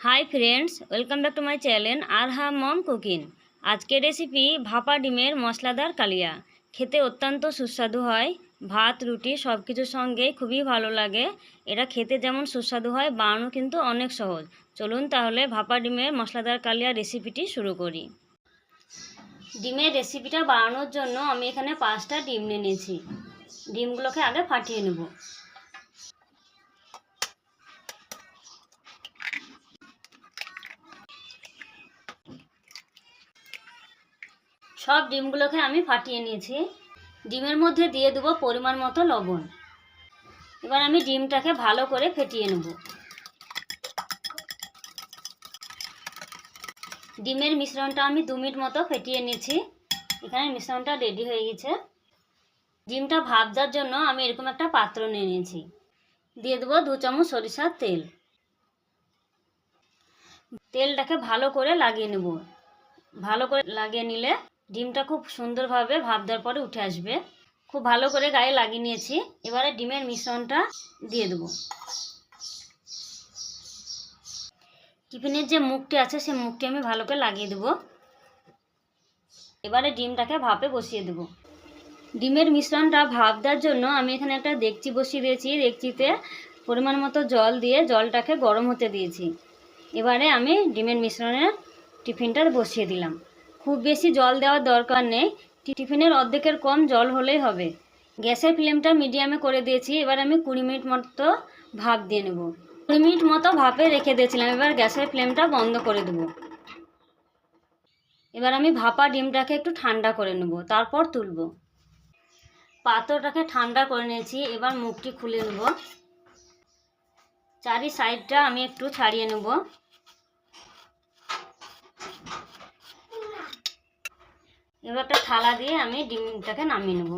Hi friends welcome back to my channel আর হা mom cooking আজকের recipe ভাপা ডিমের মশলাদার কালিয়া। খেতে অত্যন্ত সুস্বাদু হয়। ভাত, রুটি সব কিছুর সঙ্গে খুবই ভালো লাগে। এটা খেতে যেমন সুস্বাদু হয়, বানানো কিন্তু অনেক সহজ। চলুন তাহলে ভাপা ডিমের মশলাদার কালিয়া রেসিপিটি শুরু করি। ডিমের রেসিপিটা বানানোর জন্য আমি এখানে পাঁচটা ডিম নিয়ে নিয়েছি। ডিমগুলোকে আগে ফাটিয়ে নেব। সব ডিমগুলোকে আমি ফাটিয়ে নিয়েছি। ডিমের মধ্যে দিয়ে দেবো পরিমাণ মতো লবণ। এবার আমি ডিমটাকে ভালো করে ফেটিয়ে নেব। ডিমের মিশ্রণটা আমি দু মিনিট মতো ফেটিয়ে নিয়েছি। এখানে মিশ্রণটা রেডি হয়ে গেছে। ডিমটা ভাবজার জন্য আমি এরকম একটা পাত্র নিয়ে নিয়েছি। দিয়ে দেবো দু চামচ সরিষার তেল। তেলটাকে ভালো করে লাগিয়ে নেব। ভালো করে লাগিয়ে নিলে ডিমটা খুব সুন্দরভাবে ভাপ দেওয়ার পরে উঠে আসবে। খুব ভালো করে গায়ে লাগিয়ে নিয়েছি। এবারে ডিমের মিশ্রণটা দিয়ে দেবো। টিফিনের যে মুখটি আছে সেই মুখটি আমি ভালো করে লাগিয়ে দেবো। এবারে ডিমটাকে ভাপে বসিয়ে দেবো। ডিমের মিশ্রণটা ভাপ দেওয়ার জন্য আমি এখানে একটা ডেকচি বসিয়ে দিয়েছি। ডেকচিতে পরিমাণ মতো জল দিয়ে জলটাকে গরম হতে দিয়েছি। এবারে আমি ডিমের মিশ্রণের টিফিনটা বসিয়ে দিলাম। খুব বেশি জল দেওয়ার দরকার নেই। টিফিনের অর্ধেকের কম জল হলেই হবে। গ্যাসের ফ্লেমটা মিডিয়ামে করে দিয়েছি, এবার আমি কুড়ি মিনিট মতো ভাপ দিয়ে নেব। কুড়ি মিনিট মতো ভাপে রেখে দিয়েছিলাম, এবার গ্যাসের ফ্লেমটা বন্ধ করে দেবো। এবার আমি ভাপা ডিমটাকে একটু ঠান্ডা করে নেব, তারপর তুলব। পাত্রটাকে ঠান্ডা করে নিয়েছি, এবার মুখটি খুলে নেব। চারি সাইডটা আমি একটু ছাড়িয়ে নেব। এবার একটা থালা দিয়ে আমি ডিমটাকে নামিয়ে নেব।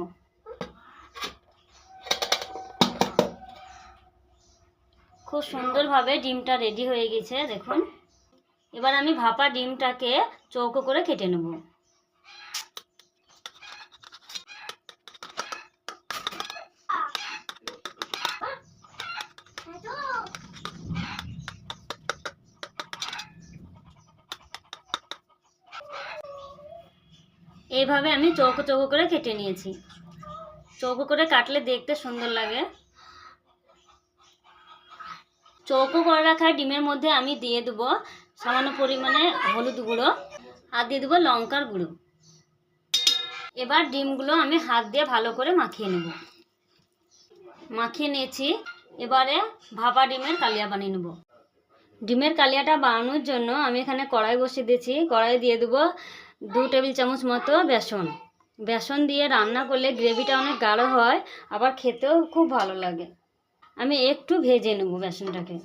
খুব সুন্দরভাবে ডিমটা রেডি হয়ে গেছে, দেখুন। এবার আমি ভাপা ডিমটাকে চৌকো করে কেটে নেব। এইভাবে আমি চৌকো চৌকো করে কেটে নিয়েছি। চৌকো করে কাটলে দেখতে সুন্দর লাগে। চৌকো করে রাখা ডিমের মধ্যে আমি দিয়ে দেবো সামান্য পরিমাণে হলুদ গুঁড়ো আর দিয়ে দেবো লঙ্কার গুঁড়ো। এবার ডিমগুলো আমি হাত দিয়ে ভালো করে মাখিয়ে নেব। মাখিয়ে নিয়েছি। এবারে ভাপা ডিমের কালিয়া বানিয়ে নেব। ডিমের কালিয়াটা বানানোর জন্য আমি এখানে কড়াই বসিয়ে দিয়েছি। কড়াই দিয়ে দেবো দু টেবিল চামচ মতো বেসন। বেসন দিয়ে রান্না করলে গ্রেভিটা অনেক গাঢ় হয়, আবার খেতেও খুব ভালো লাগে। আমি একটু ভেজে নেব বেসনটাকে।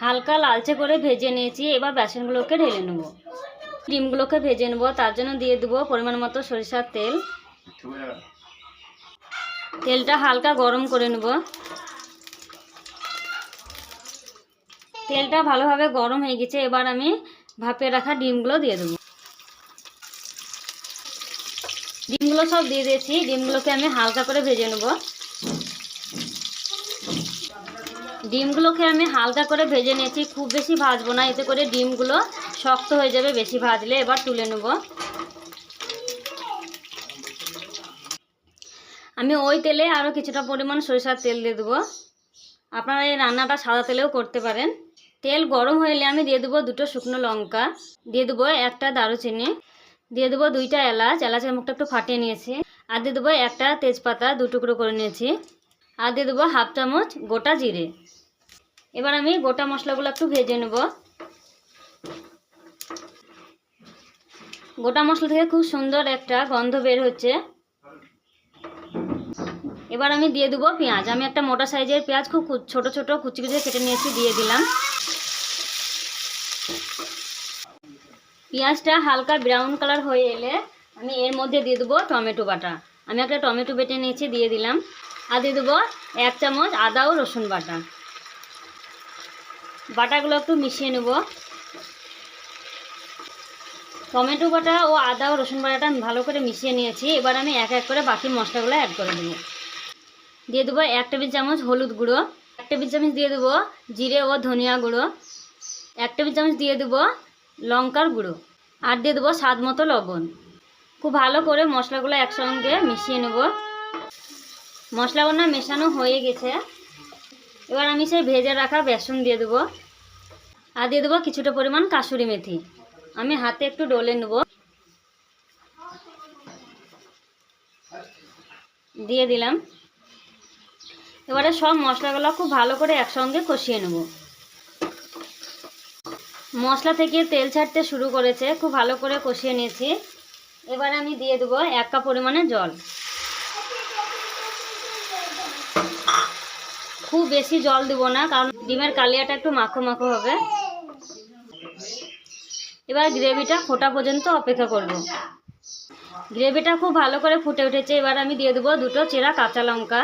হালকা লালচে করে ভেজে নিয়েছি, এবার বেসনগুলোকে ঢেলে নেব। ডিমগুলোকে ভেজে নেব, তার জন্য দিয়ে দেবো পরিমাণ মতো সরিষার তেল। তেলটা হালকা গরম করে নেব। তেলটা ভালোভাবে গরম হয়ে গেছে, এবার আমি ভাপে রাখা ডিমগুলো দিয়ে দেবো। ডিমগুলো সব দিয়ে দিয়েছি। ডিমগুলোকে আমি হালকা করে ভেজে নেব। ডিমগুলোকে আমি হালকা করে ভেজে নিয়েছি। খুব বেশি ভাজবো না, এতে করে ডিমগুলো শক্ত হয়ে যাবে বেশি ভাজলে এবার তুলে নেব। আমি ওই তেলে আরও কিছুটা পরিমাণ সরিষার তেল দিয়ে দেবো। আপনারা এই রান্নাটা সাদা তেলেও করতে পারেন। তেল গরম হলে আমি দিয়ে দেবো দুটো শুকনো লঙ্কা। দিয়ে দেবো একটা দারুচিনি। দিয়ে দেবো দুইটা এলাচ, এলাচের মুখটা একটু ফাটিয়ে নিয়েছি। আর দিয়ে দেবো একটা তেজপাতা, দু টুকরো করে নিয়েছি। আর দিয়ে দেবো হাফ চামচ গোটা জিরে। এবার আমি গোটা মশলাগুলো একটু ভেজে নেব। গোটা মশলা থেকে খুব সুন্দর একটা গন্ধ বের হচ্ছে। এবার আমি দিয়ে দেবো পেঁয়াজ। আমি একটা মোটা সাইজের পেঁয়াজ, খুব ছোট ছোট কুচি কুচি কেটে নিয়েছি, দিয়ে দিলাম। পেঁয়াজটা হালকা ব্রাউন কালার হয়ে এলে আমি এর মধ্যে দিয়ে দেবো টমেটো বাটা। আমি একটা টমেটো বেটে নিয়েছি, দিয়ে দিলাম। আর দিয়ে দেবো এক চামচ আদা ও রসুন বাটা। বাটাগুলো একটু মিশিয়ে নেব। টমেটো বাটা ও আদা ও রসুন বাটাটা আমি ভালো করে মিশিয়ে নিয়েছি। এবার আমি এক এক করে বাকি মশলাগুলো অ্যাড করে দেবো। দিয়ে দেবো এক টেবিল চামচ হলুদ গুঁড়ো। এক টেবিল চামচ দিয়ে দেবো জিরে ও ধনিয়া গুঁড়ো। এক টেবিল চামচ দিয়ে দেবো লঙ্কার গুঁড়ো। আর দিয়ে দেবো স্বাদ মতো লবণ। খুব ভালো করে মশলাগুলো একসঙ্গে মিশিয়ে নেব। মশলাগুলো মেশানো হয়ে গেছে। এবার আমি সেই ভেজে রাখা বেসন দিয়ে দেবো। আর দিয়ে দেবো কিছুটা পরিমাণ কাসুরি মেথি। আমি হাতে একটু ডলে নেব। দিয়ে দিলাম। এবারে সব মশলাগুলো খুব ভালো করে একসঙ্গে কষিয়ে নেব। মশলা থেকে তেল ছাড়তে শুরু করেছে। খুব ভালো করে কষিয়ে নিয়েছি। এবার আমি দিয়ে দেবো এক কাপ পরিমাণে জল। খুব বেশি জল দেবো না, কারণ ডিমের কালিয়াটা একটু মাখো মাখো হবে। এবার গ্রেভিটা ফোটা পর্যন্ত অপেক্ষা করব। গ্রেভিটা খুব ভালো করে ফুটে উঠেছে। এবার আমি দিয়ে দেবো দুটো চেরা কাঁচা লঙ্কা।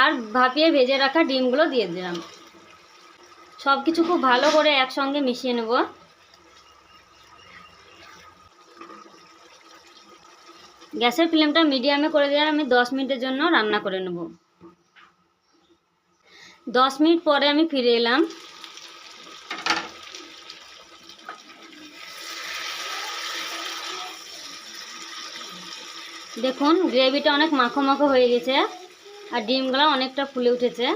আর ভাপিয়ে ভেজে রাখা ডিমগুলো দিয়ে দিলাম। সব কিছু খুব ভালো করে একসঙ্গে মিশিয়ে নেব। গ্যাসের ফ্লেমটা মিডিয়ামে করে দিয়ে আমি দশ মিনিটের জন্য রান্না করে নেব। দশ মিনিট পরে আমি ফিরে এলাম। দেখুন, গ্রেভিটা অনেক মাখো মাখো হয়ে গেছে আর ডিমগুলো অনেকটা ফুলে উঠেছে।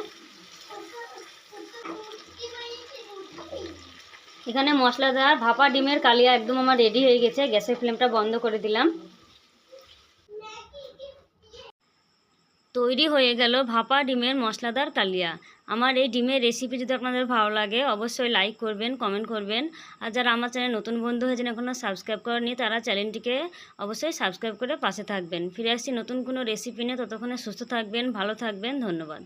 এখানে মশলাদার ভাপা ডিমের কালিয়া একদম আমার রেডি হয়ে গেছে। গ্যাসের ফ্লেমটা বন্ধ করে দিলাম। তৈরি হয়ে গেল ভাপা ডিমের মশলাদার কালিয়া। আমার এই ডিমের রেসিপি যদি আপনাদের ভালো লাগে, অবশ্যই লাইক করবেন কমেন্ট করবেন। আর যারা আমার চ্যানেল নতুন বন্ধু হয়েছেন এখনও সাবস্ক্রাইব করেনি তারা চ্যানেলটিকে অবশ্যই সাবস্ক্রাইব করে পাশে থাকবেন। ফিরে আসছি নতুন কোনো রেসিপি নিয়ে, ততক্ষণে সুস্থ থাকবেন, ভালো থাকবেন, ধন্যবাদ।